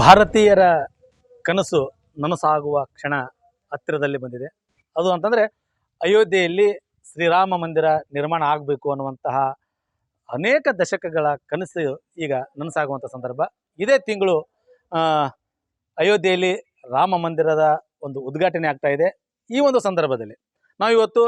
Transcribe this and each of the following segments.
ಭಾರತೀಯರ ಕನಸು ನನಸಾಗುವ ಕ್ಷಣ ಹತ್ತಿರದಲ್ಲಿ ಬಂದಿದೆ. ಅದು ಅಂತಂದರೆ ಅಯೋಧ್ಯೆಯಲ್ಲಿ ಶ್ರೀರಾಮ ಮಂದಿರ ನಿರ್ಮಾಣ ಆಗಬೇಕು ಅನ್ನುವಂತಹ ಅನೇಕ ದಶಕಗಳ ಕನಸು ಈಗ ನನಸಾಗುವಂಥ ಸಂದರ್ಭ. ಇದೇ ತಿಂಗಳು ಅಯೋಧ್ಯೆಯಲ್ಲಿ ರಾಮ ಮಂದಿರದ ಒಂದು ಉದ್ಘಾಟನೆ ಆಗ್ತಾ ಇದೆ ಈ ಒಂದು ಸಂದರ್ಭದಲ್ಲಿ. ನಾವಿವತ್ತು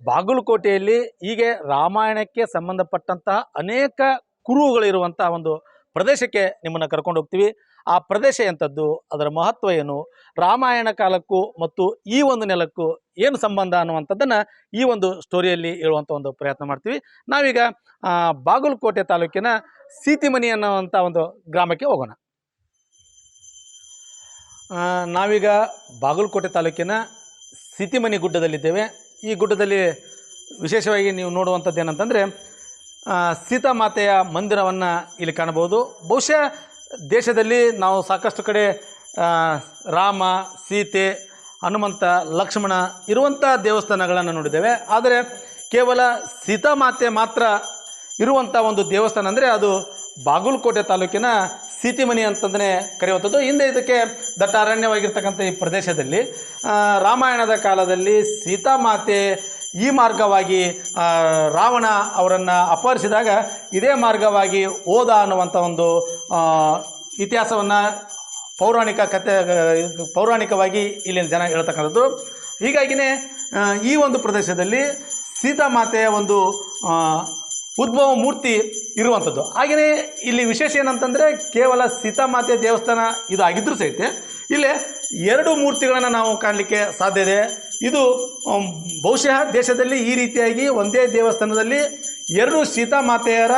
ಬಾಗಲಕೋಟೆಯಲ್ಲಿ ಹೀಗೆ ರಾಮಾಯಣಕ್ಕೆ ಸಂಬಂಧಪಟ್ಟಂತಹ ಅನೇಕ ಕುರುಹುಗಳಿರುವಂಥ ಒಂದು ಪ್ರದೇಶಕ್ಕೆ ನಿಮ್ಮನ್ನು ಕರ್ಕೊಂಡು ಹೋಗ್ತೀವಿ. ಆ ಪ್ರದೇಶ ಎಂಥದ್ದು, ಅದರ ಮಹತ್ವ ಏನು, ರಾಮಾಯಣ ಕಾಲಕ್ಕೂ ಮತ್ತು ಈ ಒಂದು ನೆಲಕ್ಕೂ ಏನು ಸಂಬಂಧ ಅನ್ನುವಂಥದ್ದನ್ನು ಈ ಒಂದು ಸ್ಟೋರಿಯಲ್ಲಿ ಹೇಳುವಂಥ ಒಂದು ಪ್ರಯತ್ನ ಮಾಡ್ತೀವಿ. ನಾವೀಗ ಬಾಗಲಕೋಟೆ ತಾಲೂಕಿನ ಸೀತಿಮನಿ ಅನ್ನುವಂಥ ಒಂದು ಗ್ರಾಮಕ್ಕೆ ಹೋಗೋಣ. ನಾವೀಗ ಬಾಗಲಕೋಟೆ ತಾಲೂಕಿನ ಸಿತಿಮನಿ ಗುಡ್ಡದಲ್ಲಿದ್ದೇವೆ. ಈ ಗುಡ್ಡದಲ್ಲಿ ವಿಶೇಷವಾಗಿ ನೀವು ನೋಡುವಂಥದ್ದು ಏನಂತಂದರೆ ಸೀತಾಮಾತೆಯ ಮಂದಿರವನ್ನು ಇಲ್ಲಿ ಕಾಣಬಹುದು. ಬಹುಶಃ ದೇಶದಲ್ಲಿ ನಾವು ಸಾಕಷ್ಟು ಕಡೆ ರಾಮ, ಸೀತೆ, ಹನುಮಂತ, ಲಕ್ಷ್ಮಣ ಇರುವಂಥ ದೇವಸ್ಥಾನಗಳನ್ನು ನೋಡಿದ್ದೇವೆ. ಆದರೆ ಕೇವಲ ಸೀತಾಮಾತೆ ಮಾತ್ರ ಇರುವಂಥ ಒಂದು ದೇವಸ್ಥಾನ ಅಂದರೆ ಅದು ಬಾಗಲಕೋಟೆ ತಾಲೂಕಿನ ಸೀತಿಮನಿ ಅಂತಂದರೆ ಕರೆಯುವಂಥದ್ದು. ಹಿಂದೆ ಇದಕ್ಕೆ ದಟ್ಟ ಅರಣ್ಯವಾಗಿರ್ತಕ್ಕಂಥ ಈ ಪ್ರದೇಶದಲ್ಲಿ ರಾಮಾಯಣದ ಕಾಲದಲ್ಲಿ ಸೀತಾಮಾತೆ ಈ ಮಾರ್ಗವಾಗಿ ರಾವಣ ಅವರನ್ನು ಅಪಹರಿಸಿದಾಗ ಇದೇ ಮಾರ್ಗವಾಗಿ ಓದ ಅನ್ನುವಂಥ ಒಂದು ಇತಿಹಾಸವನ್ನು ಪೌರಾಣಿಕ ಕತೆ, ಪೌರಾಣಿಕವಾಗಿ ಇಲ್ಲಿನ ಜನ ಹೇಳ್ತಕ್ಕಂಥದ್ದು. ಹೀಗಾಗಿಯೇ ಈ ಒಂದು ಪ್ರದೇಶದಲ್ಲಿ ಸೀತಾಮಾತೆಯ ಒಂದು ಉದ್ಭವ ಮೂರ್ತಿ ಇರುವಂಥದ್ದು. ಹಾಗೆಯೇ ಇಲ್ಲಿ ವಿಶೇಷ ಏನಂತಂದರೆ ಕೇವಲ ಸೀತಾಮಾತೆ ದೇವಸ್ಥಾನ ಇದು ಆಗಿದ್ದರೂ ಸಹಿತ, ಇಲ್ಲಿ ಎರಡು ಮೂರ್ತಿಗಳನ್ನು ನಾವು ಕಾಣಲಿಕ್ಕೆ ಸಾಧ್ಯ ಇದೆ. ಇದು ಬಹುಶಃ ದೇಶದಲ್ಲಿ ಈ ರೀತಿಯಾಗಿ ಒಂದೇ ದೇವಸ್ಥಾನದಲ್ಲಿ ಎರಡು ಸೀತಾಮಾತೆಯರ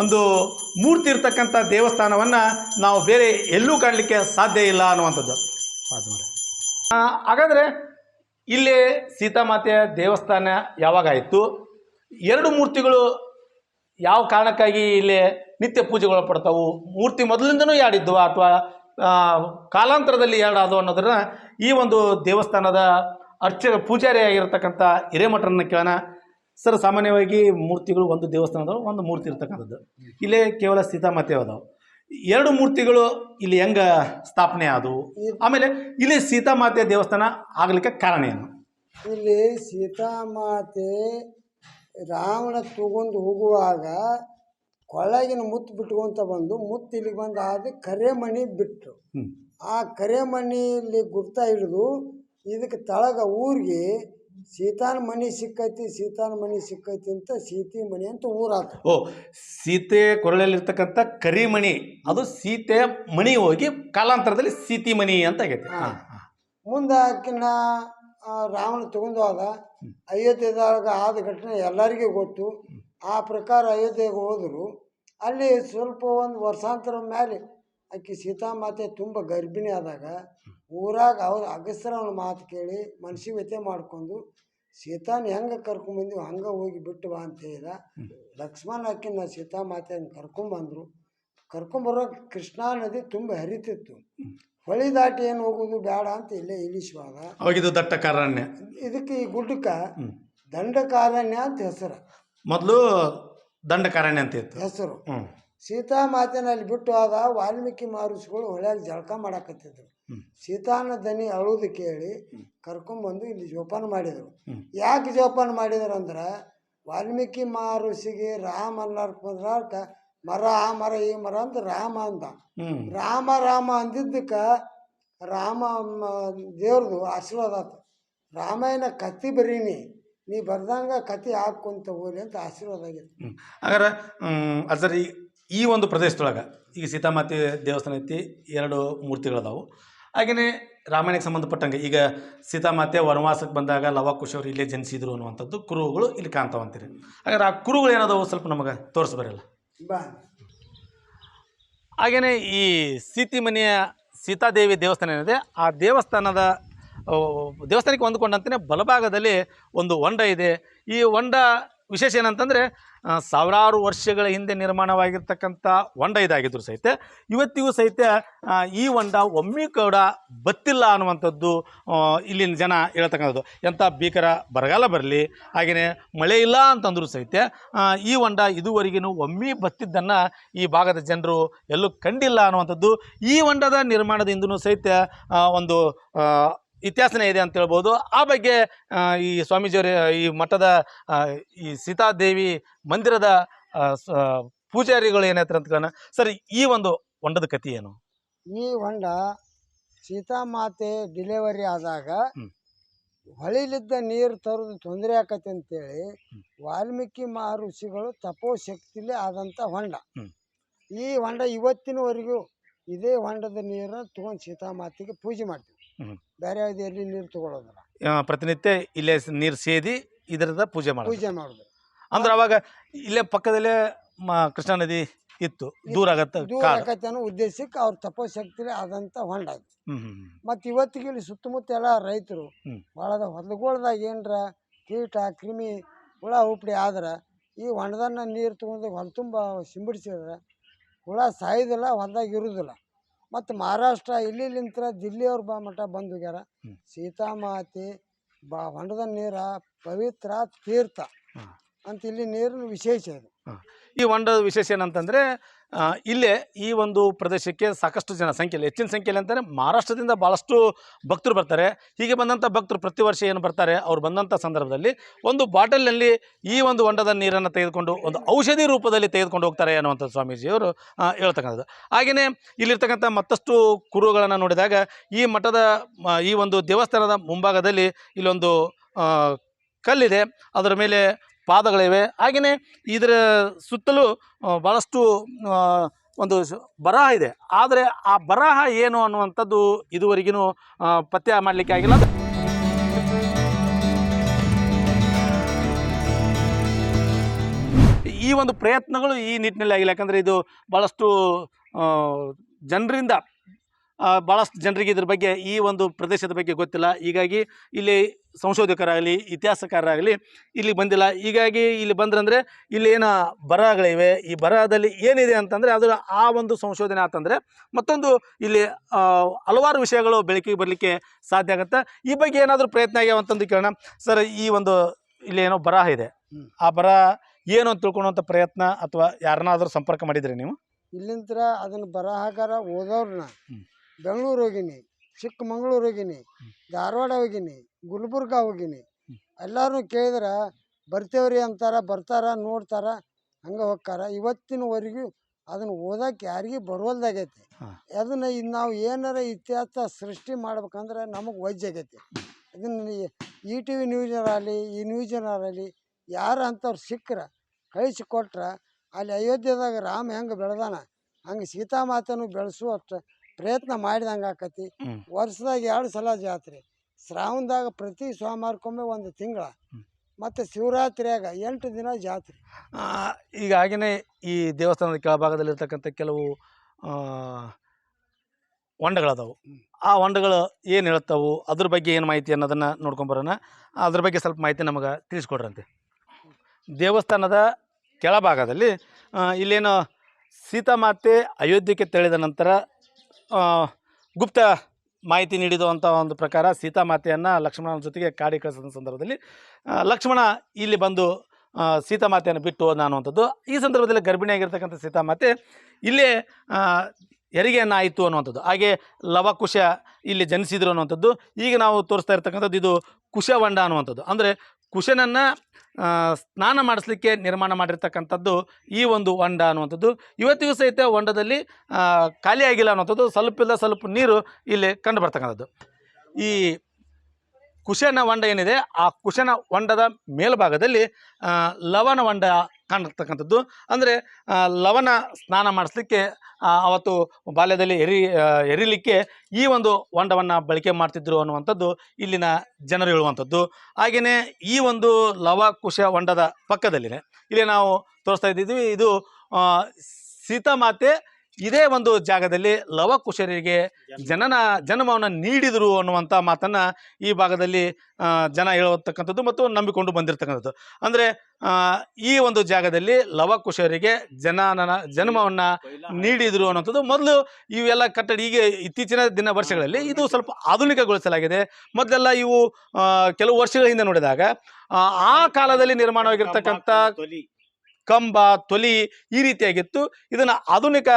ಒಂದು ಮೂರ್ತಿ ಇರ್ತಕ್ಕಂಥ ದೇವಸ್ಥಾನವನ್ನು ನಾವು ಬೇರೆ ಎಲ್ಲೂ ಕಾಣಲಿಕ್ಕೆ ಸಾಧ್ಯ ಇಲ್ಲ ಅನ್ನುವಂಥದ್ದು. ಹಾಗಾದರೆ ಇಲ್ಲಿ ಸೀತಾಮಾತೆಯ ದೇವಸ್ಥಾನ ಯಾವಾಗಾಯಿತು? ಎರಡು ಮೂರ್ತಿಗಳು ಯಾವ ಕಾರಣಕ್ಕಾಗಿ ಇಲ್ಲಿ ನಿತ್ಯ ಪೂಜೆಗಳು ಪಡ್ತಾವು ಮೂರ್ತಿ ಮೊದಲಿಂದನೂ ಯಾಡಿದ್ವಾ ಅಥವಾ ಕಾಲಾಂತರದಲ್ಲಿ ಎರಡಾದವು ಅನ್ನೋದನ್ನ ಈ ಒಂದು ದೇವಸ್ಥಾನದ ಅರ್ಚಕ ಪೂಜಾರಿಯಾಗಿರ್ತಕ್ಕಂಥ ಹಿರೇಮಠರನ್ನ ಕೇಳೋಣ. ಸರ್ ಸಾಮಾನ್ಯವಾಗಿ ಮೂರ್ತಿಗಳು ಒಂದು ದೇವಸ್ಥಾನದವು ಒಂದು ಮೂರ್ತಿ ಇರ್ತಕ್ಕಂಥದ್ದು. ಇಲ್ಲೇ ಕೇವಲ ಸೀತಾಮಾತೆ ಅದಾವು. ಎರಡು ಮೂರ್ತಿಗಳು ಇಲ್ಲಿ ಹೆಂಗ ಸ್ಥಾಪನೆ ಆದವು? ಆಮೇಲೆ ಇಲ್ಲಿ ಸೀತಾಮಾತೆ ದೇವಸ್ಥಾನ ಆಗ್ಲಿಕ್ಕೆ ಕಾರಣ ಏನು? ಇಲ್ಲಿ ಸೀತಾಮಾತೆ ರಾವಣ ತಗೊಂಡು ಹೋಗುವಾಗ ಕೊಳಗಿನ ಮುತ್ತು ಬಿಟ್ಕೊಂತ ಬಂದು ಮುತ್ತು ಇಲ್ಲಿಗೆ ಬಂದು ಆದ ಕರೆಮಣಿ ಬಿಟ್ಟರು. ಆ ಕರೆಮಣಿಯಲ್ಲಿ ಗುರ್ತ ಹಿಡಿದು ಇದಕ್ಕೆ ತಳಗ ಊರಿಗೆ ಸೀತಾನ ಮಣಿ ಸಿಕ್ಕೈತಿ ಸೀತಾನ ಮಣಿ ಸಿಕ್ಕೈತಿ ಅಂತ ಸೀತಿ ಮಣಿ ಅಂತ ಊರಾತ ಓ ಸೀತೆ ಕೊರಳಲ್ಲಿರ್ತಕ್ಕಂಥ ಕರಿಮಣಿ ಅದು ಸೀತೆ ಮಣಿ ಹೋಗಿ ಕಾಲಾಂತರದಲ್ಲಿ ಸೀತಿ ಮಣಿ ಅಂತ ಆಗೈತೆ. ಹಾ, ಹಾ. ಮುಂದೆ ಆಕಿನ ಆ, ರಾವಣ ತಗೊಂಡು ಹೋದ. ಅಯೋಧ್ಯೆದಾಗ ಆದ ಘಟನೆ ಎಲ್ಲರಿಗೂ ಗೊತ್ತು. ಆ ಪ್ರಕಾರ ಅಯೋಧ್ಯೆಗೆ ಹೋದರು. ಅಲ್ಲಿ ಸ್ವಲ್ಪ ಒಂದು ವರ್ಷಾಂತರ ಮೇಲೆ ಆಕಿ ಸೀತಾಮಾತೆ ತುಂಬ ಗರ್ಭಿಣಿ ಆದಾಗ ಊರಾಗ ಅವ್ರ ಅಗಸ್ರವನ ಮಾತು ಕೇಳಿ ಮನ್ಸಿ ವ್ಯಥೆ ಮಾಡ್ಕೊಂಡು ಸೀತಾನ ಹೆಂಗೆ ಕರ್ಕೊಂಬಂದಿವಿ ಹಂಗೆ ಹೋಗಿ ಬಿಟ್ಟು ಬಾ ಅಂತ ಹೇಳಿದ ಲಕ್ಷ್ಮಣ ಸೀತಾ ಮಾತೆಯನ್ನು ಕರ್ಕೊಂಬಂದರು ಕರ್ಕೊಂಬರೋ ಕೃಷ್ಣಾ ನದಿ ತುಂಬ ಹರಿತಿತ್ತು. ಹೊಳಿ ದಾಟಿ ಏನು ಹೋಗೋದು ಬೇಡ ಅಂತ ಇಲ್ಲೇ ಇಳಿಸುವಾಗ. ಅವಾಗಿದು ದಟ್ಟ ಕಾರಣ್ಯ. ಇದಕ್ಕೆ ಈ ಗುಡ್ಡಕ್ಕೆ ದಂಡಕಾರಣ್ಯ ಅಂತ ಹೆಸರು. ಮೊದಲು ದಂಡಕಾರಣ್ಯ ಅಂತ ಇತ್ತು. ಹೆಸರು. ಹ್ಮ್ ಸೀತಾಮಾತೆನ ಬಿಟ್ಟು ಆದ ವಾಲ್ಮೀಕಿ ಮಹರ್ಷಿಗಳು ಹೊಳ್ಯಾಗ ಜಳಕ ಮಾಡಾಕತ್ತಿದ್ರು. ಸೀತಾನ ದನಿ ಅಳುದು ಕೇಳಿ ಕರ್ಕೊಂಬಂದು ಇಲ್ಲಿ ಜೋಪಾನ ಮಾಡಿದರು. ಯಾಕೆ ಜೋಪಾನ ಮಾಡಿದ್ರು ಅಂದ್ರೆ ವಾಲ್ಮೀಕಿ ಮಹರ್ಷಿಗೆ ರಾಮ ಅನ್ನಾರ್ಕ ಬಂದ್ರಾಕ ಮರ ಆ ಮರ ಈ ಮರ ಅಂತ ರಾಮ ಅಂದ. ರಾಮ ರಾಮ ಅಂದಿದ್ದಕ್ಕೆ ರಾಮ ದೇವ್ರದು ಆಶೀರ್ವಾದ ಆತು. ರಾಮಾಯಣ ಕತ್ತಿ ಬರೀನಿ ನೀ ಬರ್ದಂಗ ಕತಿ ಹಾಕೊಂತ ಹೋಗ್ಲಿ ಅಂತ ಆಶೀರ್ವಾದ ಆಗಿತ್ತು. ಹಾಗಾದ್ರೆ ಹ್ಮ್, ಅದು ಸರಿ ಈ ಒಂದು ಪ್ರದೇಶದೊಳಗೆ ಈಗ ಸೀತಾಮಾತೆ ದೇವಸ್ಥಾನ ಐತಿ ಎರಡು ಮೂರ್ತಿಗಳದಾವು. ಹಾಗೆಯೇ ರಾಮಾಯಣಕ್ಕೆ ಸಂಬಂಧಪಟ್ಟಂಗೆ ಈಗ ಸೀತಾಮಾತೆ ವನವಾಸಕ್ಕೆ ಬಂದಾಗ ಲವಾಕುಶ್ ಅವರು ಇಲ್ಲೇ ಜನಿಸಿದ್ರು ಅನ್ನುವಂಥದ್ದು ಕುರುಗಳು ಇಲ್ಲಿ ಕಾಣ್ತಾವಂತೀರಿ. ಹಾಗಾದ್ರೆ ಆ ಕುರುಗಳು ಏನದಾವು ಸ್ವಲ್ಪ ನಮಗೆ ತೋರಿಸ್ಬರಲ್ಲ ಹಾಗೆಯೇ ಈ ಸೀತಿ ಮನೆಯ ಸೀತಾದೇವಿ ದೇವಸ್ಥಾನ ಏನಿದೆ ಆ ದೇವಸ್ಥಾನದ ದೇವಸ್ಥಾನಕ್ಕೆ ಹೊಂದ್ಕೊಂಡಂತೆಯೇ ಬಲಭಾಗದಲ್ಲಿ ಒಂದು ಹೊಂಡ ಇದೆ. ಈ ಹೊಂಡ ವಿಶೇಷ ಏನಂತಂದರೆ ಸಾವಿರಾರು ವರ್ಷಗಳ ಹಿಂದೆ ನಿರ್ಮಾಣವಾಗಿರ್ತಕ್ಕಂಥ ಹೊಂಡ ಇದಾಗಿದ್ರು ಸಹಿತ. ಇವತ್ತಿಗೂ ಸಹಿತ ಈ ಹೊಂಡ ಒಮ್ಮೆ ಕೂಡ ಬತ್ತಿಲ್ಲ ಅನ್ನುವಂಥದ್ದು ಇಲ್ಲಿನ ಜನ ಹೇಳ್ತಕ್ಕಂಥದ್ದು. ಎಂಥ ಭೀಕರ ಬರಗಾಲ ಬರಲಿ, ಹಾಗೆಯೇ ಮಳೆ ಇಲ್ಲ ಅಂತಂದರೂ ಸಹಿತ ಈ ಹೊಂಡ ಇದುವರೆಗೂ ಒಮ್ಮೆ ಬತ್ತಿದ್ದನ್ನು ಈ ಭಾಗದ ಜನರು ಎಲ್ಲೂ ಕಂಡಿಲ್ಲ ಅನ್ನುವಂಥದ್ದು. ಈ ಹೊಂಡದ ನಿರ್ಮಾಣದಿಂದನೂ ಸಹಿತ ಒಂದು ಇತಿಹಾಸನೇ ಇದೆ ಅಂತ ಹೇಳ್ಬೋದು. ಆ ಬಗ್ಗೆ ಈ ಸ್ವಾಮೀಜಿಯವರ ಈ ಮಠದ ಈ ಸೀತಾದೇವಿ ಮಂದಿರದ ಪೂಜಾರಿಗಳು ಏನಾಯ್ತಾರೆ ಅಂತ ಕಾರಣ ಸರ್ ಈ ಒಂದು ಹೊಂಡದ ಕಥೆ ಏನು? ಈ ಹೊಂಡ ಸೀತಾಮಾತೆ ಡಿಲೆವರಿ ಆದಾಗ. ಹೊಳಿಲಿದ್ದ ನೀರು ತರೋದು ತೊಂದರೆ ಆಕತಿ ಅಂತೇಳಿ. ವಾಲ್ಮೀಕಿ ಮಹರ್ಷಿಗಳು ತಪೋಶಕ್ತಿಲೇ ಆದಂಥ ಹೊಂಡ. ಈ ಹೊಂಡ ಇವತ್ತಿನವರೆಗೂ ಇದೇ ಹೊಂಡದ ನೀರನ್ನು ತಗೊಂಡು ಸೀತಾಮಾತೆಗೆ ಪೂಜೆ ಮಾಡ್ತೀವಿ. ಹ್ಮ್. ಬೇರೆ ಇಲ್ಲಿ ಎಲ್ಲಿ ನೀರು ತಗೊಳ್ಳೋದಿಲ್ಲ ಆ, ಪ್ರತಿನಿತ್ಯ ಇಲ್ಲೇ ನೀರು ಸೇದಿ ಇದರದ ಪೂಜೆ ಮಾಡೋದು. ಪೂಜೆ ಮಾಡೋದು. ಅಂದ್ರೆ ಅವಾಗ ಇಲ್ಲೇ ಪಕ್ಕದಲ್ಲೇ ಮ- ಕೃಷ್ಣಾ ನದಿ ಇತ್ತು. ದೂರ ಆಗತ್ತೆ ದೂರ ಕಾಡು. ಆಕತಿ ಅನ್ನೋ ಉದ್ದೇಶಕ್ಕೆ ಅವ್ರ ತಪೋಶಕ್ತಿಲೇ ಆದಂಥ ಹೊಂಡ ಇದು. ಹ್ಮ್ ಹ್ಮ್ ಹ್ಮ್. ಮತ್ತು ಇವತ್ತಿಗೆ ಇಲ್ಲಿ ಸುತ್ತಮುತ್ತ ಎಲ್ಲ ರೈತರು ಬಹಳ ಭಾಳದ ಹೊಲಗೊಳ್ದಾಗ ಏನರ ಕೀಟ ಕ್ರಿಮಿ ಹುಳ ಉಪ್ಡಿ ಆದ್ರೆ ಈ ಹೊಂಡದನ್ನ ನೀರು ತೊಗೊಂಡು ಹೊಲ ತುಂಬ ಸಿಂಬಿಡಿಸಿದ್ರೆ ಹುಳ ಸಾಯೋದಿಲ್ಲ ಹೊಲದಾಗ ಇರುವುದಿಲ್ಲ ಮತ್ತು ಮಹಾರಾಷ್ಟ್ರ ಇಲ್ಲಿಲಿಂತ್ರ ದಿಲ್ಲಿಯವ್ರ ಬಾ ಮಠ ಬಂದು ಹೋಗ್ಯಾರ. ಸೀತಾಮಾತೆ ಬಾ ಹೊಂಡದ ನೀರ ಪವಿತ್ರ ತೀರ್ಥ ಅಂತ ಇಲ್ಲಿ ನೀರಿನ ವಿಶೇಷ ಇದು. ಈ ಹೊಂಡದ ವಿಶೇಷ ಏನಂತಂದರೆ ಇಲ್ಲೇ ಈ ಒಂದು ಪ್ರದೇಶಕ್ಕೆ ಸಾಕಷ್ಟು ಜನ ಸಂಖ್ಯೆಯಲ್ಲಿ, ಹೆಚ್ಚಿನ ಸಂಖ್ಯೆಯಲ್ಲಿ ಅಂತಾರೆ ಮಹಾರಾಷ್ಟ್ರದಿಂದ ಭಾಳಷ್ಟು ಭಕ್ತರು ಬರ್ತಾರೆ. ಹೀಗೆ ಬಂದಂಥ ಭಕ್ತರು ಪ್ರತಿ ವರ್ಷ ಏನು ಬರ್ತಾರೆ, ಅವ್ರು ಬಂದಂಥ ಸಂದರ್ಭದಲ್ಲಿ ಒಂದು ಬಾಟಲ್ನಲ್ಲಿ ಈ ಒಂದು ಹೊಂಡದ ನೀರನ್ನು ತೆಗೆದುಕೊಂಡು, ಒಂದು ಔಷಧಿ ರೂಪದಲ್ಲಿ ತೆಗೆದುಕೊಂಡು ಹೋಗ್ತಾರೆ ಅನ್ನುವಂಥ ಸ್ವಾಮೀಜಿಯವರು ಹೇಳ್ತಕ್ಕಂಥದ್ದು. ಹಾಗೆಯೇ ಇಲ್ಲಿರ್ತಕ್ಕಂಥ ಮತ್ತಷ್ಟು ಕುರುಗಳನ್ನು ನೋಡಿದಾಗ, ಈ ಮಠದ ಈ ಒಂದು ದೇವಸ್ಥಾನದ ಮುಂಭಾಗದಲ್ಲಿ ಇಲ್ಲೊಂದು ಕಲ್ಲಿದೆ. ಅದರ ಮೇಲೆ ಪಾದಗಳಿವೆ. ಹಾಗೆಯೇ ಇದರ ಸುತ್ತಲೂ ಭಾಳಷ್ಟು ಒಂದು ಬರಹ ಇದೆ. ಆದರೆ ಆ ಬರಹ ಏನು ಅನ್ನುವಂಥದ್ದು ಇದುವರೆಗೂ ಪತ್ತೆ ಮಾಡಲಿಕ್ಕೆ ಆಗಿಲ್ಲ. ಈ ಒಂದು ಪ್ರಯತ್ನಗಳು ಈ ನಿಟ್ಟಿನಲ್ಲಿ ಆಗಿಲ್ಲ. ಯಾಕಂದರೆ ಇದು ಭಾಳಷ್ಟು ಜನರಿಂದ ಭಾಳಷ್ಟು ಜನರಿಗೆ ಇದ್ರ ಬಗ್ಗೆ ಈ ಒಂದು ಪ್ರದೇಶದ ಬಗ್ಗೆ ಗೊತ್ತಿಲ್ಲ. ಹೀಗಾಗಿ ಇಲ್ಲಿ ಸಂಶೋಧಕರಾಗಲಿ ಇತಿಹಾಸಕಾರರಾಗಲಿ ಇಲ್ಲಿ ಬಂದಿಲ್ಲ. ಹೀಗಾಗಿ ಇಲ್ಲಿ ಬಂದ್ರಂದರೆ ಇಲ್ಲಿ ಏನು ಬರಹಗಳಿವೆ. ಈ ಬರಹದಲ್ಲಿ ಏನಿದೆ ಅಂತಂದರೆ ಅದರ ಆ ಒಂದು ಸಂಶೋಧನೆ ಆತಂದರೆ ಮತ್ತೊಂದು ಇಲ್ಲಿ ಹಲವಾರು ವಿಷಯಗಳು ಬೆಳಕಿಗೆ ಬರಲಿಕ್ಕೆ ಸಾಧ್ಯ ಆಗುತ್ತೆ. ಈ ಬಗ್ಗೆ ಏನಾದರೂ ಪ್ರಯತ್ನ ಆಗ್ಯಾವ ಅಂತಂದು ಕೇಳೋಣ. ಸರ್ ಈ ಒಂದು ಇಲ್ಲಿ ಏನೋ ಬರಹ ಇದೆ. ಆ ಬರಹ ಏನು ಅಂತ ತಿಳ್ಕೊಳ್ಳುವಂಥ ಪ್ರಯತ್ನ ಅಥವಾ ಯಾರನ್ನಾದರೂ ಸಂಪರ್ಕ ಮಾಡಿದ್ರಿ ನೀವು? ಇಲ್ಲಿಂತ್ರ ಅದನ್ನು ಬರಹಗಾರ ಓದೋರ್ನ ಹ್ಮ್. ಬೆಂಗಳೂರು ಹೋಗಿನಿ. ಚಿಕ್ಕಮಂಗ್ಳೂರು ಹೋಗಿನಿ ಧಾರವಾಡ ಹೋಗಿನಿ ಗುಲ್ಬರ್ಗ ಹೋಗಿನಿ. ಎಲ್ಲರೂ ಕೇಳಿದ್ರೆ ಬರ್ತೇವ್ರಿ ಅಂತಾರ ಬರ್ತಾರ ನೋಡ್ತಾರ ಹಂಗೆ ಹೋಗ್ತಾರ. ಇವತ್ತಿನವರೆಗೂ ಅದನ್ನು ಓದಕ್ಕೆ ಯಾರಿಗೂ ಬರೋಲ್ದಾಗೈತಿ ಹಾ. ಅದನ್ನು ಇದು ನಾವು ಏನಾರ ಇತಿಹಾಸ ಸೃಷ್ಟಿ ಮಾಡ್ಬೇಕಂದ್ರೆ ನಮಗೆ ಒಜ್ಜೆ ಆಗೈತಿ. ಅದನ್ನು ಇ ಟಿ ವಿ ನ್ಯೂಸ್ನವರಾಗಲಿ ಈ ನ್ಯೂಸ್ನವರಾಗಲಿ ಯಾರು ಅಂಥವ್ರು ಸಿಕ್ಕರೆ ಕಳಿಸಿ ಕೊಟ್ರೆ ಅಲ್ಲಿ ಅಯೋಧ್ಯೆದಾಗ ರಾಮ ಹೆಂಗೆ ಬೆಳೆದಾನ ಹಂಗೆ ಸೀತಾಮಾತನು ಬೆಳೆಸುವಷ್ಟು ಪ್ರಯತ್ನ ಮಾಡಿದಂಗೆ ಆಕತಿ. ವರ್ಷದಾಗ ಎರಡು ಸಲ ಜಾತ್ರೆ. ಶ್ರಾವಣದಾಗ ಪ್ರತಿ ಸೋಮವಾರಕ್ಕೊಮ್ಮೆ ಒಂದು ತಿಂಗಳ. ಮತ್ತು ಶಿವರಾತ್ರಿಯಾಗ ಎಂಟು ದಿನ ಜಾತ್ರೆ. ಈಗಾಗಿನೇ ಈ ದೇವಸ್ಥಾನದ ಕೆಳಭಾಗದಲ್ಲಿರ್ತಕ್ಕಂಥ ಕೆಲವು ಹೊಂಡಗಳದಾವು. ಆ ಹೊಂಡಗಳು ಏನು ಹೇಳ್ತಾವು ಅದ್ರ ಬಗ್ಗೆ ಏನು ಮಾಹಿತಿ ಅನ್ನೋದನ್ನು ನೋಡ್ಕೊಂಬರೋಣ ಅದ್ರ ಬಗ್ಗೆ ಸ್ವಲ್ಪ ಮಾಹಿತಿ ನಮಗೆ ತಿಳಿಸ್ಕೊಡ್ರಂತೆ. ದೇವಸ್ಥಾನದ ಕೆಳಭಾಗದಲ್ಲಿ ಇಲ್ಲೇನು ಸೀತಾಮಾತೆ ಅಯೋಧ್ಯೆಗೆ ತೆರಳಿದ ನಂತರ ಗುಪ್ತ ಮಾಹಿತಿ ನೀಡಿದಂಥ ಒಂದು ಪ್ರಕಾರ ಸೀತಾಮಾತೆಯನ್ನು ಲಕ್ಷ್ಮಣನ ಜೊತೆಗೆ ಕಾಡಿ ಕಳಿಸಿದ ಸಂದರ್ಭದಲ್ಲಿ ಲಕ್ಷ್ಮಣ ಇಲ್ಲಿ ಬಂದು ಸೀತಾಮಾತೆಯನ್ನು ಬಿಟ್ಟು ಹೋದ ಅನ್ನುವಂಥದ್ದು ಈ ಸಂದರ್ಭದಲ್ಲಿ ಗರ್ಭಿಣಿಯಾಗಿರ್ತಕ್ಕಂಥ ಸೀತಾಮಾತೆ ಇಲ್ಲೇ ಹೆರಿಗೆಯನ್ನು ಆಯಿತು ಅನ್ನುವಂಥದ್ದು. ಹಾಗೆ ಲವಕುಶ ಇಲ್ಲಿ ಜನಿಸಿದ್ರು ಅನ್ನುವಂಥದ್ದು. ಈಗ ನಾವು ತೋರಿಸ್ತಾ ಇರ್ತಕ್ಕಂಥದ್ದು ಇದು ಕುಶವಂಡ ಅನ್ನುವಂಥದ್ದು. ಅಂದರೆ ಕುಶನನ್ನು ಸ್ನಾನ ಮಾಡಿಸ್ಲಿಕ್ಕೆ ನಿರ್ಮಾಣ ಮಾಡಿರ್ತಕ್ಕಂಥದ್ದು ಈ ಒಂದು ಹೊಂಡ ಅನ್ನುವಂಥದ್ದು. ಇವತ್ತಿಗೂ ಸಹಿತ ಹೊಂಡದಲ್ಲಿ ಖಾಲಿಯಾಗಿಲ್ಲ ಅನ್ನುವಂಥದ್ದು. ಸ್ವಲ್ಪ ಇಲ್ಲ ಸ್ವಲ್ಪ ನೀರು ಇಲ್ಲಿ ಕಂಡು ಬರ್ತಕ್ಕಂಥದ್ದು. ಈ ಕುಶನ ಹೊಂಡ ಏನಿದೆ? ಆ ಕುಶನ ಹೊಂಡದ ಮೇಲ್ಭಾಗದಲ್ಲಿ ಲವಣ ಹೊಂಡ ಕಾಣಿರ್ತಕ್ಕಂಥದ್ದು ಅಂದರೆ ಲವಣ ಸ್ನಾನ ಮಾಡಿಸ್ಲಿಕ್ಕೆ ಅವತ್ತು ಬಾಲ್ಯದಲ್ಲಿ ಎರಿ ಎರಿಲಿಕ್ಕೆ ಈ ಒಂದು ಹೊಂಡವನ್ನು ಬಳಕೆ ಮಾಡ್ತಿದ್ರು ಅನ್ನುವಂಥದ್ದು ಇಲ್ಲಿನ ಜನರು ಹೇಳುವಂಥದ್ದು. ಹಾಗೆಯೇ ಈ ಒಂದು ಲವ ಕುಶ ಹೊಂಡದ ಪಕ್ಕದಲ್ಲಿದೆ ಇಲ್ಲಿ ನಾವು ತೋರಿಸ್ತಾ ಇದ್ದೀವಿ. ಇದು ಸೀತಾಮಾತೆ ಇದೇ ಒಂದು ಜಾಗದಲ್ಲಿ ಲವಕುಶರಿಗೆ ಜನನ ಜನ್ಮವನ್ನು ನೀಡಿದರು ಅನ್ನುವಂಥ ಮಾತನ್ನು ಈ ಭಾಗದಲ್ಲಿ ಜನ ಹೇಳತಕ್ಕಂಥದ್ದು ಮತ್ತು ನಂಬಿಕೊಂಡು ಬಂದಿರತಕ್ಕಂಥದ್ದು. ಅಂದರೆ ಈ ಒಂದು ಜಾಗದಲ್ಲಿ ಲವಕುಶರಿಗೆ ಜನನ ಜನ್ಮವನ್ನು ನೀಡಿದರು ಅನ್ನುವಂಥದ್ದು ಮೊದಲು ಇವೆಲ್ಲ ಕಟ್ಟಡ ಈಗ ಇತ್ತೀಚಿನ ದಿನ ವರ್ಷಗಳಲ್ಲಿ ಇದು ಸ್ವಲ್ಪ ಆಧುನಿಕಗೊಳಿಸಲಾಗಿದೆ. ಮೊದಲೆಲ್ಲ ಇವು ಕೆಲವು ವರ್ಷಗಳ ಹಿಂದೆ ನೋಡಿದಾಗ ಆ, ಆ ಕಾಲದಲ್ಲಿ ನಿರ್ಮಾಣವಾಗಿರ್ತಕ್ಕಂಥ ಕಂಬ, ತೊಲಿ ಈ ರೀತಿಯಾಗಿತ್ತು. ಇದನ್ನು ಆಧುನಿಕ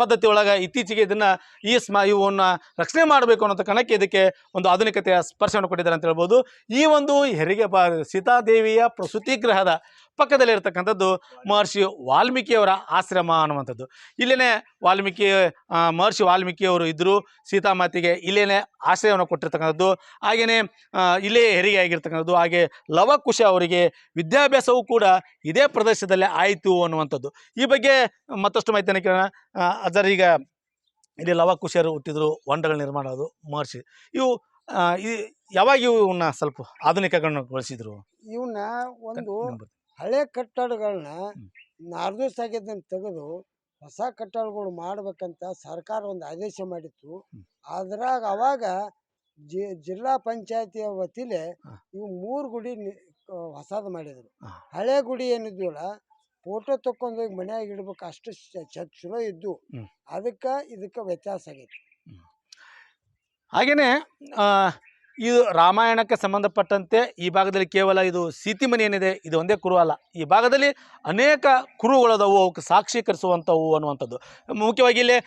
ಪದ್ಧತಿ ಒಳಗೆ ಇತ್ತೀಚೆಗೆ ಇದನ್ನು ಈ ಸ್ಮ ಇವನ್ನು ರಕ್ಷಣೆ ಮಾಡಬೇಕು ಅನ್ನೋಂಥ ಕಣಕ್ಕೆ ಇದಕ್ಕೆ ಒಂದು ಆಧುನಿಕತೆಯ ಸ್ಪರ್ಶವನ್ನು ಕೊಟ್ಟಿದ್ದಾರೆ ಅಂತ ಹೇಳ್ಬೋದು. ಈ ಒಂದು ಹೆರಿಗೆ ಬ ಸೀತಾದೇವಿಯ ಪ್ರಸೂತಿ ಗೃಹದ ಪಕ್ಕದಲ್ಲಿ ಇರತಕ್ಕಂಥದ್ದು ಮಹರ್ಷಿ ವಾಲ್ಮೀಕಿಯವರ ಆಶ್ರಮ ಅನ್ನುವಂಥದ್ದು. ಇಲ್ಲೇ ವಾಲ್ಮೀಕಿ ಮಹರ್ಷಿ ವಾಲ್ಮೀಕಿಯವರು ಇದ್ದರು ಸೀತಾಮಾತೆಗೆ ಇಲ್ಲೇ ಆಶ್ರಯವನ್ನು ಕೊಟ್ಟಿರ್ತಕ್ಕಂಥದ್ದು ಹಾಗೆಯೇ ಇಲ್ಲೇ ಹೆರಿಗೆ ಆಗಿರ್ತಕ್ಕಂಥದ್ದು ಹಾಗೆ ಲವಕುಶ ಅವರಿಗೆ ವಿದ್ಯಾಭ್ಯಾಸವೂ ಕೂಡ ಇದೇ ಪ್ರದೇಶದಲ್ಲೇ ಆಯಿತು ಅನ್ನುವಂಥದ್ದು. ಈ ಬಗ್ಗೆ ಮತ್ತಷ್ಟು ಮಾಹಿತಿಯನ್ನು ಕೇಳೋಣ. ಅದರೀಗ ಈಗ ಇಲ್ಲಿ ಲವಕುಶರು ಹುಟ್ಟಿದ್ರು ಹೊಂಡಗಳ ನಿರ್ಮಾಣ ಅದು ಮಹರ್ಷಿ. ಇವು ಯಾವಾಗ ಇವನ್ನ ಸ್ವಲ್ಪ ಆಧುನಿಕಗೊಳಿಸಿದ್ರು ಇವನ್ನ ಒಂದು ಹಳೆ ಕಟ್ಟಡಗಳನ್ನ ನಾರ್ದೂಸ್ ಆಗಿದ್ದನ್ನು ತೆಗೆದು ಹೊಸ ಕಟ್ಟಡಗಳು ಮಾಡ್ಬೇಕಂತ ಸರ್ಕಾರ ಒಂದು ಆದೇಶ ಮಾಡಿತ್ತು. ಅದ್ರಾಗ ಅವಾಗ ಜಿ ಜಿಲ್ಲಾ ಪಂಚಾಯತಿಯ ವತಿಲೆ ಇವು ಮೂರು ಗುಡಿ ಹೊಸದು ಮಾಡಿದ್ರು. ಹಳೆ ಗುಡಿ ಏನಿದ್ವಲ್ಲ ಫೋಟೋ ತಕ್ಕೊಂಡೋಗಿ ಮನೆಯಾಗ ಇಡ್ಬೇಕು ಅಷ್ಟು ಚಲೋ ಇದ್ದು. ಅದಕ್ಕೆ ಇದಕ್ಕೆ ವ್ಯತ್ಯಾಸ ಆಗೈತಿ. ಹಾಗೆಯೇ ಇದು ರಾಮಾಯಣಕ್ಕೆ ಸಂಬಂಧಪಟ್ಟಂತೆ ಈ ಭಾಗದಲ್ಲಿ ಕೇವಲ ಇದು ಸೀತಿಮನಿ ಏನಿದೆ, ಇದು ಒಂದೇ ಕುರು ಅಲ್ಲ. ಈ ಭಾಗದಲ್ಲಿ ಅನೇಕ ಕುರುಗಳದವು, ಅವಕ್ಕೆ ಸಾಕ್ಷೀಕರಿಸುವಂಥವು ಅನ್ನುವಂಥದ್ದು. ಮುಖ್ಯವಾಗಿ ಇಲ್ಲಿ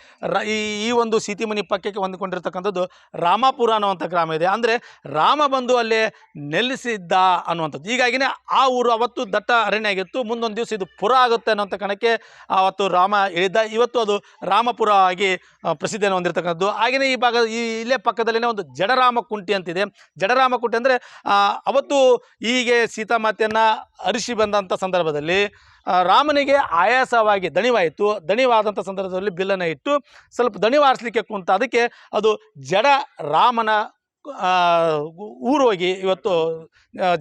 ಈ ಒಂದು ಸೀತಿಮನಿ ಪಕ್ಕಕ್ಕೆ ಹೊಂದಿಕೊಂಡಿರ್ತಕ್ಕಂಥದ್ದು ರಾಮಾಪುರ ಅನ್ನುವಂಥ ಗ್ರಾಮ ಇದೆ. ಅಂದರೆ ರಾಮ ಬಂದು ಅಲ್ಲಿ ನೆಲೆಸಿದ್ದ ಅನ್ನುವಂಥದ್ದು. ಹೀಗಾಗಿನೇ ಆ ಊರು ಅವತ್ತು ದಟ್ಟ ಅರಣ್ಯ ಆಗಿತ್ತು. ಮುಂದೊಂದು ದಿವಸ ಇದು ಪುರ ಆಗುತ್ತೆ ಅನ್ನೋಂಥ ಕಣಕ್ಕೆ ಆವತ್ತು ರಾಮ ಹೇಳಿದ್ದ. ಇವತ್ತು ಅದು ರಾಮಪುರ ಆಗಿ ಪ್ರಸಿದ್ಧಿಯನ್ನು ಹೊಂದಿರತಕ್ಕಂಥದ್ದು. ಹಾಗೆಯೇ ಈ ಭಾಗ, ಈ, ಇಲ್ಲೇ ಪಕ್ಕದಲ್ಲಿನೇ ಒಂದು ಜಡರಾಮ ಕುಂಟಿ ಅಂತಿದೆ. ಜಡರಾಮ ಕುಂಟಿ ಅಂದರೆ ಅವತ್ತು ಹೀಗೆ ಸೀತಾಮಾತೆಯನ್ನು ಅರಿಸಿ ಬಂದಂಥ ಸಂದರ್ಭದಲ್ಲಿ ರಾಮನಿಗೆ ಆಯಾಸವಾಗಿ ದಣಿವಾಯಿತು. ದಣಿವಾದಂಥ ಸಂದರ್ಭದಲ್ಲಿ ಬಿಲ್ಲನ್ನು ಇಟ್ಟು ಸ್ವಲ್ಪ ದಣಿವಾರಿಸಲಿಕ್ಕೆ ಕುಂತ ಅದಕ್ಕೆ ಅದು ಜಡ ರಾಮನ ಊರೋಗಿ ಇವತ್ತು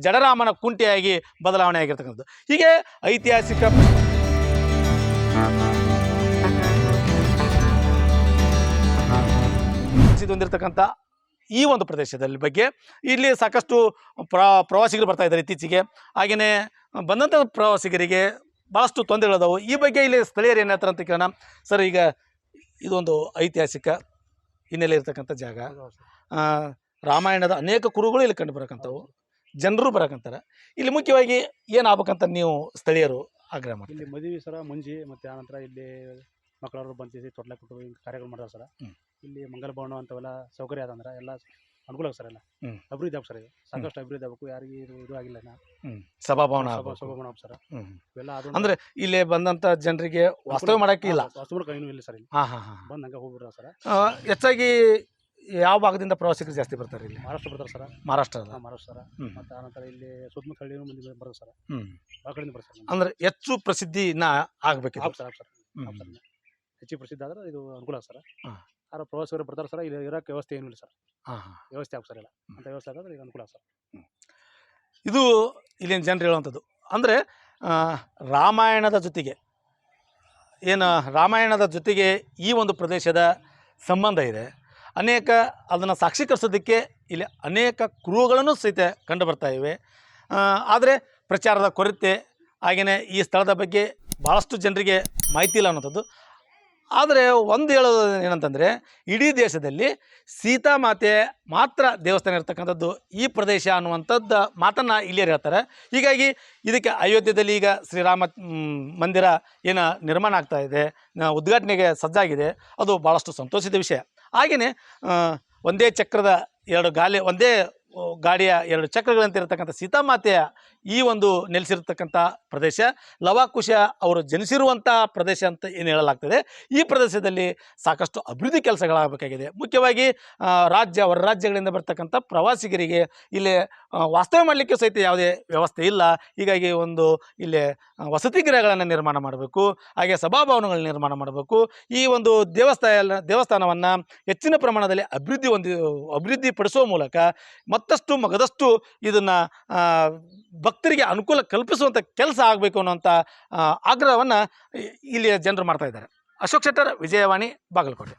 ಜಡರಾಮನ ಕುಂಟಿಯಾಗಿ ಬದಲಾವಣೆ ಆಗಿರ್ತಕ್ಕಂಥದ್ದು. ಹೀಗೆ ಐತಿಹಾಸಿಕ ಹೊಂದಿರತಕ್ಕಂಥ ಈ ಒಂದು ಪ್ರದೇಶದಲ್ಲಿ ಬಗ್ಗೆ ಇಲ್ಲಿ ಸಾಕಷ್ಟು ಪ್ರ ಪ್ರವಾಸಿಗರು ಬರ್ತಾ ಇದ್ದಾರೆ ಇತ್ತೀಚೆಗೆ. ಹಾಗೆಯೇ ಬಂದಂಥ ಪ್ರವಾಸಿಗರಿಗೆ ಭಾಳಷ್ಟು ತೊಂದರೆಗಳಿದಾವೆ ಈ ಬಗ್ಗೆ ಇಲ್ಲಿ ಸ್ಥಳೀಯರು ಏನು ಹೇಳ್ತಾರೆ ಅಂತ ಕೇಳೋಣ. ಸರ್ ಈಗ ಇದೊಂದು ಐತಿಹಾಸಿಕ ಹಿನ್ನೆಲೆ ಇರ್ತಕ್ಕಂಥ ಜಾಗ. ರಾಮಾಯಣದ ಅನೇಕ ಕುರುಗಳು ಇಲ್ಲಿ ಕಂಡು ಬರಕ್ಕಂಥವು ಜನರು ಬರಕಂತಾರೆ. ಇಲ್ಲಿ ಮುಖ್ಯವಾಗಿ ಏನು ಆಗ್ಬೇಕಂತ ನೀವು ಸ್ಥಳೀಯರು ಆಗ್ರಹ ಮಾಡಿ ಇಲ್ಲಿ ಮದುವೆ ಸರ ಮುಂಜಿ ಮತ್ತು ಆನಂತರ ಇಲ್ಲಿ ಮಕ್ಕಳವರು ಬಂದಿಸಿ ತೊಟ್ಲೆ ಕೊಟ್ಟು ಹಿಂಗೆ ಕಾರ್ಯಗಳು ಮಾಡ್ತಾರೆ ಸರ್. ಇಲ್ಲಿ ಮಂಗಲ ಭವನ ಅಂತವೆಲ್ಲ ಸೌಕರ್ಯ ಅದಂದ್ರೆ ಎಲ್ಲ ಅನುಕೂಲ ಸರ್ ಎಲ್ಲ. ಹ್ಮ್. ಅಭಿವೃದ್ಧಿ ಆಗ ಸರ್ ಇದು. ಸಾಕಷ್ಟು ಅಭಿವೃದ್ಧಿ ಆಗಬೇಕು. ಯಾರಿಗೆ ಇದು ಇದು ಆಗಿಲ್ಲ ಇನ್ನ. ಸಭಾಭವನ ಸಭಾ- ಆಗ್ಬೇಕು. ಸಭಾಭವನ ಸರ್. ಹ್ಞೂ ಇವೆಲ್ಲ ಅದು ಅಂದ್ರೆ ಇಲ್ಲಿ ಬಂದಂತ ಜನರಿಗೆ ವಾಸ್ತವ್ಯ ಮಾಡಕ್ಕೆ ಇಲ್ಲ. ವಾಸ್ತವ ಇಲ್ಲ ಸರ್ ಇಲ್ಲಿ. ಹಾಂ ಹಾಂ ಹಾಂ. ಬಂದು ಹಂಗೆ ಹೋಗ್ಬಿಡ್ರ ಸರ್. ಹೆಚ್ಚಾಗಿ ಯಾವ ಭಾಗದಿಂದ ಪ್ರವಾಸಿಗರು ಜಾಸ್ತಿ ಬರ್ತಾರೆ ಇಲ್ಲಿ? ಮಹಾರಾಷ್ಟ್ರ ಬರ್ತಾರೆ ಸರ್. ಮಹಾರಾಷ್ಟ್ರದ ಹಾಂ ಮಹಾರಾಷ್ಟ್ರ ಸರ್. ಹ್ಮ್. ಮತ್ತೆ ಆನಂತರ ಇಲ್ಲಿ ಸುತ್ತಮುತ್ತ ಹಳ್ಳಿನೂ ಮಂದಿ ಬರ್ತಾರೆ ಸರ್. ಹ್ಮ್. ಆ ಕಡೆಯಿಂದ ಬರ್ತಾರೆ ಸರ್. ಅಂದ್ರೆ ಹೆಚ್ಚು ಪ್ರಸಿದ್ಧಿನ ಆಗ್ಬೇಕಿದೆ? ಆಪ್ ಸರ್ ಸರ್. ಹೆಚ್ಚು ಸರ್ ಹೆಚ್ಚಿಗೆ ಪ್ರಸಿದ್ಧ ಆದ್ರೆ ಇದು ಅನುಕೂಲ ಸರ್. ಯಾರು ಪ್ರವಾಸಿಗರು ಬರ್ತಾರೆ ಸರ್ ಇಲ್ಲಿ ಇರೋಕ್ಕೆ ವ್ಯವಸ್ಥೆ ಏನು ಇಲ್ಲ ಸರ್. ಹಾಂ ಹಾಂ. ವ್ಯವಸ್ಥೆ ಆಗ ಸರ್ ಇಲ್ಲ. ಅಂತ ವ್ಯವಸ್ಥೆ ಆಗೋದ್ರೆ ಈಗ ಅನುಕೂಲ ಸರ್. ಇದು ಇಲ್ಲಿನ ಜನರು ಹೇಳುವಂಥದ್ದು. ಅಂದರೆ ರಾಮಾಯಣದ ಜೊತೆಗೆ ಏನು ರಾಮಾಯಣದ ಜೊತೆಗೆ ಈ ಒಂದು ಪ್ರದೇಶದ ಸಂಬಂಧ ಇದೆ. ಅನೇಕ ಅದನ್ನು ಸಾಕ್ಷೀಕರಿಸೋದಕ್ಕೆ ಇಲ್ಲಿ ಅನೇಕ ಕ್ರೂಗಳನ್ನು ಸಹಿತ ಕಂಡು ಬರ್ತಾ ಇವೆ. ಆದರೆ ಪ್ರಚಾರದ ಕೊರತೆ ಹಾಗೆಯೇ ಈ ಸ್ಥಳದ ಬಗ್ಗೆ ಭಾಳಷ್ಟು ಜನರಿಗೆ ಮಾಹಿತಿ ಇಲ್ಲ ಅನ್ನೋಂಥದ್ದು ಆದರೆ ಒಂದು ಹೇಳೋದು ಏನಂತಂದರೆ, ಇಡೀ ದೇಶದಲ್ಲಿ ಸೀತಾಮಾತೆ ಮಾತ್ರ ದೇವಸ್ಥಾನ ಇರತಕ್ಕಂಥದ್ದು ಈ ಪ್ರದೇಶ ಅನ್ನುವಂಥದ್ದು ಮಾತನ್ನು ಇಲ್ಲಿಯರು ಹೇಳ್ತಾರೆ. ಹೀಗಾಗಿ ಇದಕ್ಕೆ ಅಯೋಧ್ಯೆಯಲ್ಲಿ ಈಗ ಶ್ರೀರಾಮ ಮಂದಿರ ಏನು ನಿರ್ಮಾಣ ಆಗ್ತಾ ಇದೆ ಉದ್ಘಾಟನೆಗೆ ಸಜ್ಜಾಗಿದೆ, ಅದು ಭಾಳಷ್ಟು ಸಂತೋಷದ ವಿಷಯ. ಹಾಗೆಯೇ ಒಂದೇ ಚಕ್ರದ ಎರಡು ಗಾಲಿ, ಒಂದೇ ಗಾಡಿಯ ಎರಡು ಚಕ್ರಗಳಂತೆ ಇರತಕ್ಕಂಥ ಸೀತಾಮಾತೆಯ ಈ ಒಂದು ನೆಲೆಸಿರ್ತಕ್ಕಂಥ ಪ್ರದೇಶ. ಲವಾಕುಶ ಅವರು ಜನಿಸಿರುವಂಥ ಪ್ರದೇಶ ಅಂತ ಏನು ಹೇಳಲಾಗ್ತದೆ. ಈ ಪ್ರದೇಶದಲ್ಲಿ ಸಾಕಷ್ಟು ಅಭಿವೃದ್ಧಿ ಕೆಲಸಗಳಾಗಬೇಕಾಗಿದೆ. ಮುಖ್ಯವಾಗಿ ರಾಜ್ಯ, ಹೊರ ರಾಜ್ಯಗಳಿಂದ ಬರ್ತಕ್ಕಂಥ ಪ್ರವಾಸಿಗರಿಗೆ ಇಲ್ಲಿ ವಾಸ್ತವ್ಯ ಮಾಡಲಿಕ್ಕೆ ಸಹಿತ ಯಾವುದೇ ವ್ಯವಸ್ಥೆ ಇಲ್ಲ. ಹೀಗಾಗಿ ಒಂದು ಇಲ್ಲಿ ವಸತಿ ಗೃಹಗಳನ್ನು ನಿರ್ಮಾಣ ಮಾಡಬೇಕು. ಹಾಗೆ ಸಭಾಭವನಗಳನ್ನ ನಿರ್ಮಾಣ ಮಾಡಬೇಕು. ಈ ಒಂದು ದೇವಸ್ಥಾನ, ದೇವಸ್ಥಾನವನ್ನು ಹೆಚ್ಚಿನ ಪ್ರಮಾಣದಲ್ಲಿ ಅಭಿವೃದ್ಧಿ ಹೊಂದಿ, ಅಭಿವೃದ್ಧಿಪಡಿಸುವ ಮೂಲಕ ಮತ್ತಷ್ಟು ಮಗದಷ್ಟು ಇದನ್ನು ಭಕ್ತರಿಗೆ ಅನುಕೂಲ ಕಲ್ಪಿಸುವಂಥ ಕೆಲಸ ಆಗಬೇಕು ಅನ್ನೋಂಥ ಆಗ್ರಹವನ್ನು ಇಲ್ಲಿಯ ಜನರು ಮಾಡ್ತಾ ಇದ್ದಾರೆ. ಅಶೋಕ್ ಶೆಟ್ಟರ್, ವಿಜಯವಾಣಿ, ಬಾಗಲಕೋಟೆ.